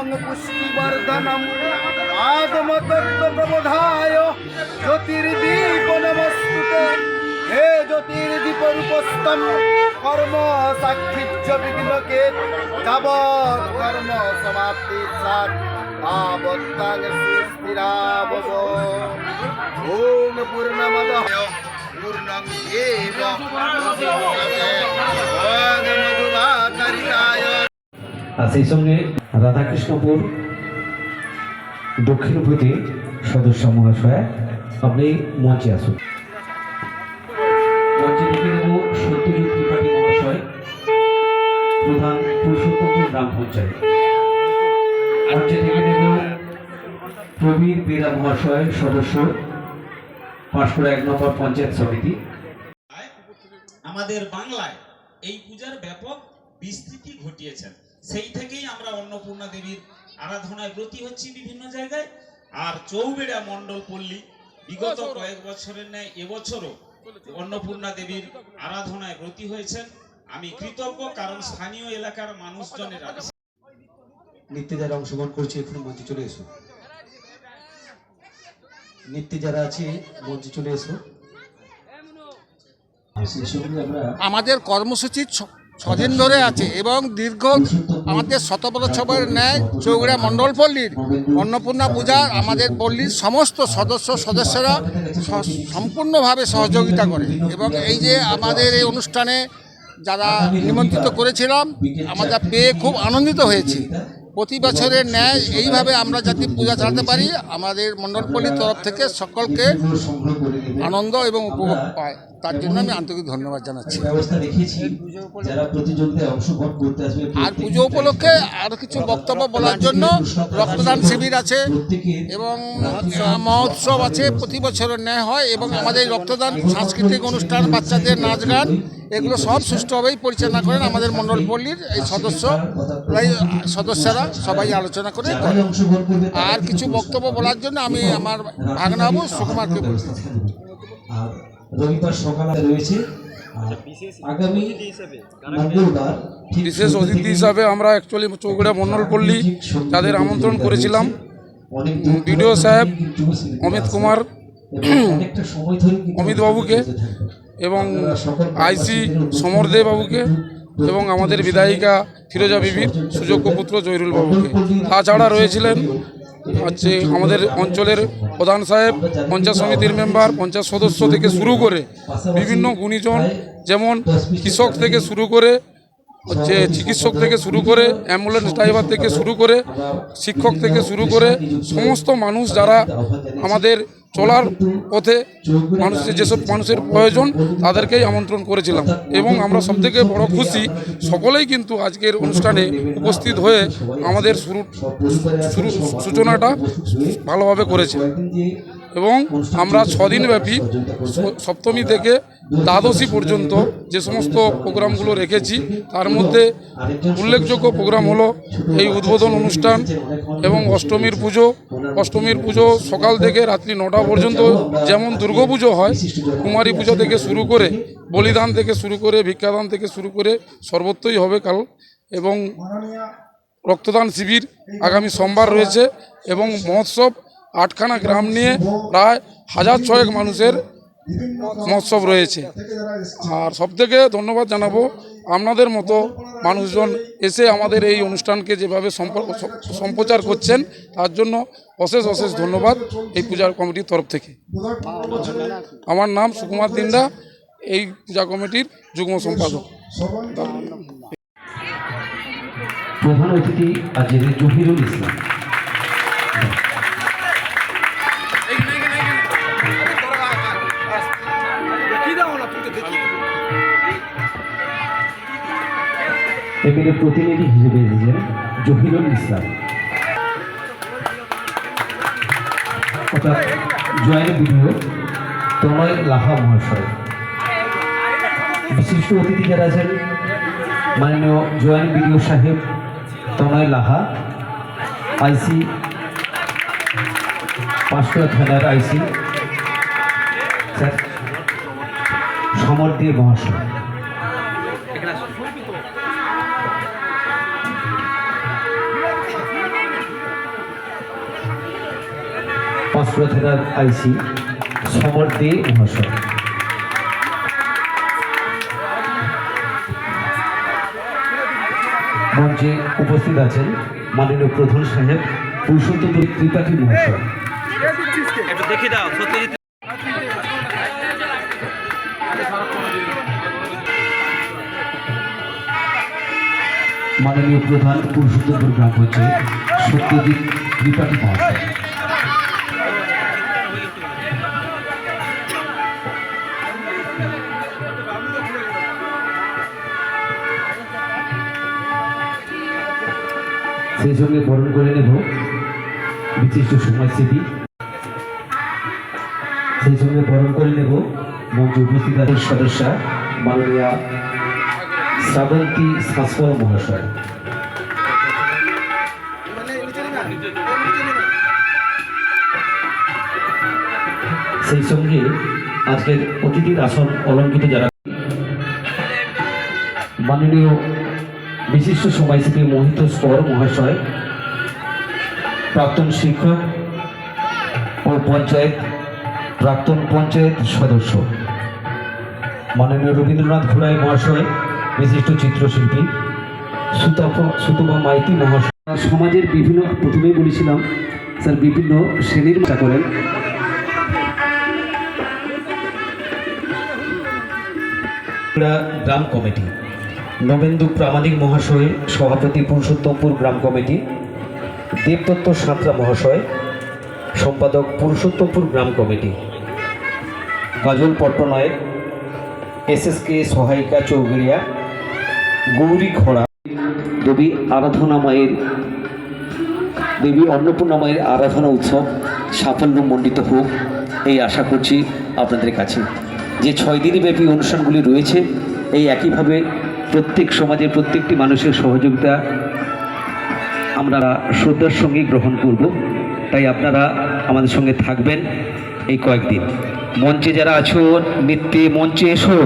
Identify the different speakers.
Speaker 1: ত্বং পুষ্টিবর্ধনম। আগমতত্ত্বপ্রবোধায় জ্যোতির্দীপ নমস্তুতে হে জ্যোতির্দীপ রূপস্তম কর্ম সাক্ষিচ্ছ বিঘ্নকে যাবৎ কর্ম সমাপ্তি সাত। তাবত্তাং সুস্থিরাবদ। ওম পূর্ণমদ। পূর্ণং এব ভগমধুমাকরিতায়
Speaker 2: আর সেই সঙ্গে রাধাকৃষ্ণপুর দক্ষিণপতি সদস্য মহাশয়, আপনি মঞ্চে আসুন। প্রবীর বেরা মহাশয় সদস্য এক নম্বর
Speaker 3: আমাদের বাংলায় এই পূজার ব্যাপক বিস্তৃতি ঘটিয়েছেন। সেই থেকেই আমরা অন্নপূর্ণা দেবীর আরাধনায় ব্রতী হচ্ছি বিভিন্ন জায়গায়। আর চৌবেড়া মণ্ডল পল্লী বিগত কয়েক বছরের ন্যায় এবছরও অন্নপূর্ণা দেবীর আরাধনায় ব্রতী হয়েছেন। আমি কৃতজ্ঞ কারণ স্থানীয় এলাকার মানুষজনেরা
Speaker 4: নৃত্যে যারা অংশগ্রহণ করছে এখানে মঞ্চে চলে এসো। নৃত্যে যারা আছে মঞ্চে চলে এসো।
Speaker 5: আমাদের কর্মসূচি ছদিন ধরে আছে এবং দীর্ঘ আমাদের শতবৎসরের ন্যায় চৌগড়া মণ্ডল পল্লীর অন্নপূর্ণা পূজা আমাদের পল্লীর সমস্ত সদস্য সদস্যরা সম্পূর্ণভাবে সহযোগিতা করে। এবং এই যে আমাদের এই অনুষ্ঠানে যারা নিমন্ত্রিত করেছিলাম, আমরা পেয়ে খুব আনন্দিত হয়েছি। প্রতি বছরের ন্যায় এইভাবে আমরা যাতে পূজা চালাতে পারি, আমাদের মণ্ডলপল্লীর তরফ থেকে সকলকে আনন্দ এবং উপভোগ পায়। তার জন্য আমি আন্তরিক ধন্যবাদ জানাচ্ছি।
Speaker 4: ব্যবস্থা রেখেছি যারা প্রতিযোগিতায় অংশগ্রহণ করতে আসবে
Speaker 5: আর পুজো উপলক্ষে আরও কিছু বক্তব্য বলার জন্য রক্তদান শিবির আছে এবং মহোৎসব আছে প্রতি বছরের ন্যায় হয় এবং আমাদের এই রক্তদান সাংস্কৃতিক অনুষ্ঠান বাচ্চাদের নাচ গান এগুলো সব সুষ্ঠুভাবেই পরিচালনা করেন আমাদের মণ্ডল পল্লীর এই সদস্য সদস্যরা সবাই আলোচনা করে করেন। আর কিছু বক্তব্য বলার জন্য আমি আমার ভাগনাবু সুকুমারকে বলছি
Speaker 4: আর রবিবার সকালে রয়েছে। আগামী মঙ্গলবার
Speaker 6: বিশেষ অতিথি হিসাবে আমরা অ্যাকচুয়ালি চৌগুড়া মন্ডলপল্লী তাদের আমন্ত্রণ করেছিলাম। বিডিও সাহেব অমিত কুমার
Speaker 4: এবং অনেকটা সময় ধরে কিন্তু
Speaker 6: অমিত বাবুকে এবং আইসি সমর দে বাবুকে এবং আমাদের বিধায়িকা ফিরোজা বিবির সুযোগ্য পুত্র জয়রুল বাবুকে। তাছাড়া রয়েছিলেন হচ্ছে আমাদের অঞ্চলের প্রধান সাহেব, পঞ্চায়েত সমিতির মেম্বার, পঞ্চায়েত সদস্য থেকে শুরু করে বিভিন্ন গুণীজন, যেমন কৃষক থেকে শুরু করে হচ্ছে চিকিৎসক থেকে শুরু করে অ্যাম্বুলেন্স ড্রাইভার থেকে শুরু করে শিক্ষক থেকে শুরু করে সমস্ত মানুষ যারা আমাদের চলার পথে মানুষের যেসব মানুষের প্রয়োজন তাদেরকেই আমন্ত্রণ করেছিলাম। এবং আমরা সবথেকে বড় খুশি, সকলেই কিন্তু আজকের অনুষ্ঠানে উপস্থিত হয়ে আমাদের শুরু সূচনাটা ভালোভাবে করেছে। এবং আমরা ছদিন ব্যাপী স- সপ্তমী থেকে দ্বাদশী পর্যন্ত যে সমস্ত প্রোগ্রামগুলো রেখেছি, তার মধ্যে উল্লেখযোগ্য প্রোগ্রাম হলো এই উদ্বোধন অনুষ্ঠান এবং অষ্টমীর পুজো। অষ্টমীর পুজো সকাল থেকে রাত্রি নটা পর্যন্ত যেমন দুর্গাপুজো হয়, কুমারী পুজো থেকে শুরু করে, বলিদান থেকে শুরু করে, ভিক্ষাদান থেকে শুরু করে সর্বত্রই হবে কাল এবং রক্তদান শিবির আগামী সোমবার রয়েছে এবং মহোৎসব আটখানা গ্রাম নিয়ে প্রায় হাজার ছয়েক মানুষের মহোৎসব রয়েছে। আর সবথেকে ধন্যবাদ জানাব আপনাদের মতো মানুষজন এসে আমাদের এই অনুষ্ঠানকে যেভাবে সম্প- সম্প্রচার করছেন, তার জন্য অশেষ অশেষ ধন্যবাদ এই পূজার কমিটির তরফ থেকে। আমার নাম সুকুমার দিন্দা এই পূজা কমিটির যুগ্ম সম্পাদক।
Speaker 2: প্রধান অতিথি আজকের জহিরুল ইসলাম। এখানে প্রতিনিধি হিসেবে এসেছেন জহিরুল ইসলাম। অর্থাৎ জয়েন্ট বিডিও তনয় লাহা মহাশয়। বিশিষ্ট অতিথি যারা আছেন, মাননীয় জয়েন্ট বিডিও সাহেব তনয় লাহা, আইসি, পাঁচটা থানার আইসি, স্যার, সমর দিয়ে মহাশয়। পাঁচটা আইসি সমর মহাশয়। মঞ্চে উপস্থিত আছেন মাননীয় প্রধান সাহেব পুরুষোত্তম ত্রিপাঠী মহাশয়। মাননীয় প্রধান পুরুষোত্তমপুর গ্রাম পঞ্চায়েত সত্যজিৎ ত্রিপাঠী মহাশয়। সেই সঙ্গে বরণ করে নেব বিশিষ্ট সমাজসেবী সেই সঙ্গে বরণ করে নেব মঞ্চে উপস্থিত সদস্যা মাননীয়া শ্রাবন্তী সাসওয়াল মহাশয়। সেই সঙ্গে আজকের অতিথির আসন অলঙ্কিত যারা মাননীয় বিশিষ্ট সমাজসেবী মোহিত স্কর মহাশয়, প্রাক্তন শিক্ষক ও পঞ্চায়েত, প্রাক্তন পঞ্চায়েত সদস্য। মাননীয় রবীন্দ্রনাথ ঘোড়াই মহাশয়, বিশিষ্ট চিত্রশিল্পী। সুতপ, সুতপা মাইতি মহাশয়। সমাজের বিভিন্ন, প্রথমেই বলেছিলাম, স্যার, বিভিন্ন শ্রেণির চা করেন। গ্রাম কমিটি। নবেন্দু প্রামাণিক মহাশয়, সভাপতি পুরুষোত্তমপুর গ্রাম কমিটি দেবদত্ত সাঁতরা মহাশয়, সম্পাদক পুরুষোত্তমপুর গ্রাম committee. Kajal Pattanayak, S S K সহায়িকা চৌগড়িয়া, গৌরী খোড়া দেবী আরাধনা মায়ের, দেবী অন্নপূর্ণা মায়ের আরাধনা উৎসব সাফল্য মণ্ডিত হোক, এই আশা করছি আপনাদের কাছে। যে ছয় দিনব্যাপী অনুষ্ঠানগুলি রয়েছে, এই একইভাবে প্রত্যেক সমাজের প্রত্যেকটি মানুষের সহযোগিতা আমরা শ্রদ্ধার সঙ্গে গ্রহণ করব। তাই আপনারা আমাদের সঙ্গে থাকবেন এই কয়েকদিন। মঞ্চে যারা আছো, নিত্যে মঞ্চে এসো।